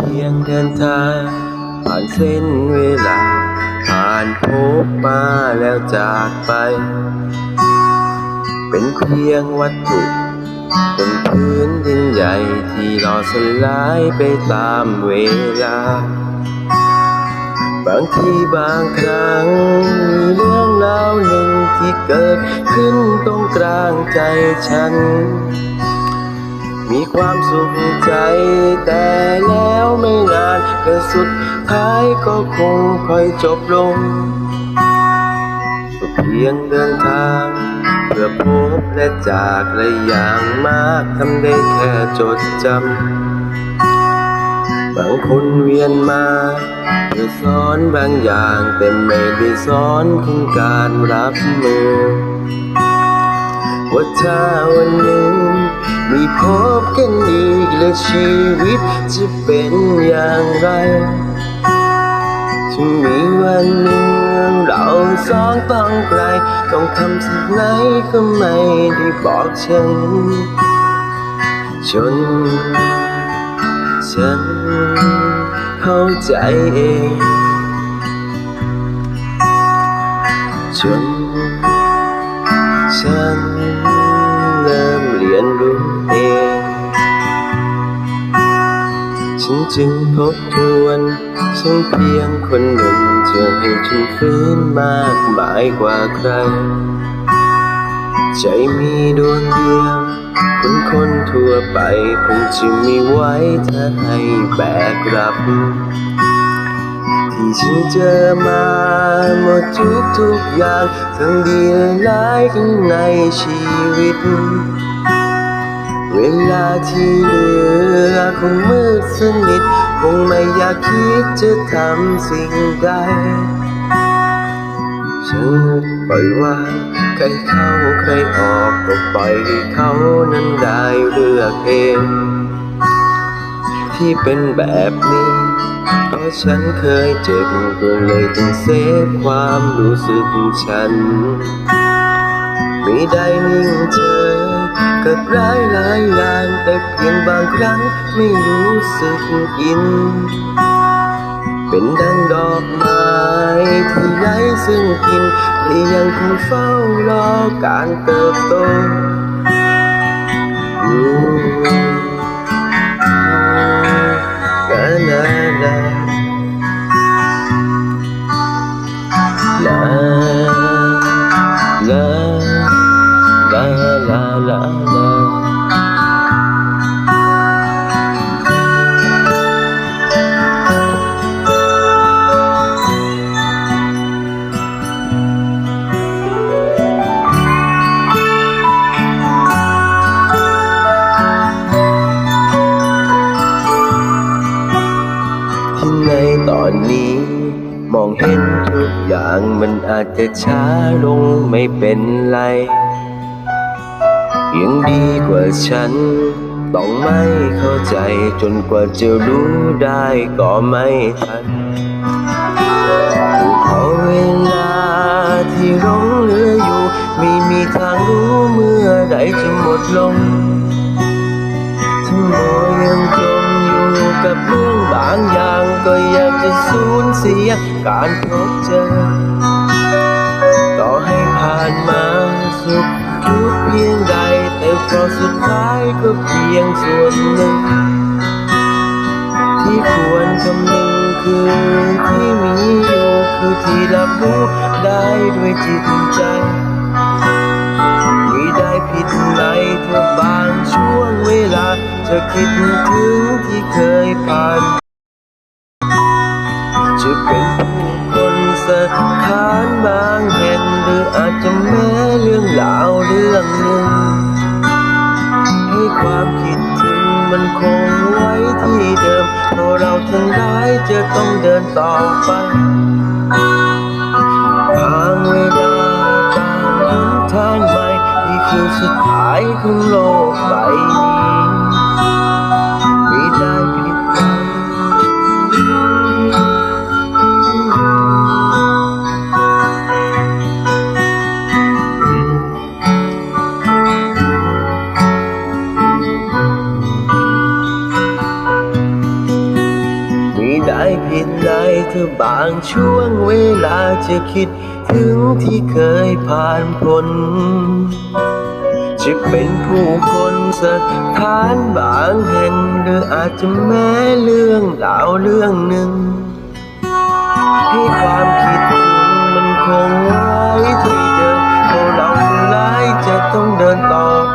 เพียงเดินทางผ่านเส้นเวลา ผ่านพบมาแล้วจากไป เป็นเพียงวัตถุบนพื้นดินใหญ่ที่รอสลายไปตามเวลา บางทีบางครั้งมีเรื่องราวหนึ่งที่เกิดขึ้นตรงกลางใจฉัน มีความสุขใจ แต่แล้วไม่นานก็สุดท้ายก็คงค่อยจบลง เพียงเดินทาง เพื่อพบและจากและอย่างมากทำได้แค่จดจำบางคนเวียนมาเพื่อสอนบางอย่างแต่ไม่ได้สอนถึงการรับมือ ว่าถ้าวันหนึ่งมีพบกันอีกแล้วชีวิตจะเป็นอย่างไรจะมีวันหนึ่งเราสองต้องไกลต้องทำสิ่งไหนก็ไม่ได้บอกฉัน จนฉันเข้าใจเองจนฉัน ยนรู้เอง ฉันจึงทบทวนฉันเพียงคนหนึ่งจะให้ฉันฟื้นมากมายกว่าใคร ใจมีดวงเดียวคนคนทั่วไปคงจะไม่ไหวถ้าให้แบกรับที่ฉันเจอมาหมดทุกทุกอย่าง ทั้งดีและร้ายข้างในชีวิต เวลาที่เหลือคงมืดสนิท คงไม่อยากคิดจะทำสิ่งใดฉันปล่อยวางใครเข้าใครออกก็ปล่อยให้เขานั้นได้เลือกเอง ที่เป็นแบบนี้เพราะฉันเคยเจ็บก็เลยต้องเซฟความรู้สึกฉัน ไม่ได้นิ่งเจอ กับร้ายหลายอย่างแต่เพียงบางครั้งไม่รู้สึกอิน เป็นดังดอกไม้ที่ไร้ซึ่งกินที่ยังคงเฝ้ารอการเติบโตอยู่ องเห็นทุกอย่างมันอาจจะช้าลงไม่เป็นไร ยังดีกว่าฉัน ต้องไม่เข้าใจจนกว่าจะรู้ได้ก็ไม่ทันขอเวลาที่หลงเหลืออยู่ ไม่มีทางรู้เมื่อใดจะหมดลง กับเรื่องบางอย่างก็อยากจะสูญเสียการพบเจอ ต่อให้ผ่านมาสุขทุกเพียงใด แต่พอสุดท้ายก็เพียงส่วนหนึ่ง ที่ควรคำนึงคือที่มีอยู่คือที่รับรู้ได้ด้วยจิตใจไม่ได้ผิดไหนเธอบางช่วงเวลา จะคิดถึงที่เคยผ่าน จะเป็นผู้คนสถานบางแห่งหรืออาจจะแม้เรื่องราวเรื่องหนึ่ง ให้ความคิดถึงมันคงไว้ที่เดิมเพราะเราทั้งหลายจะต้องเดินต่อไปทางเวลาตามหนทางใหม่นี่คือสุดท้ายของโลกใบนี้ ไม่ได้ผิดใดเธอบางช่วงเวลาจะคิดถึงที่เคยผ่านพ้นจะเป็นผู้คนสถานบางแห่งหรืออาจจะแม้เรื่องราวเรื่องหนึ่ง ให้ความคิดถึงมันคงไว้ที่เดิมเพราะเราทั้งหลายจะต้องเดินต่อ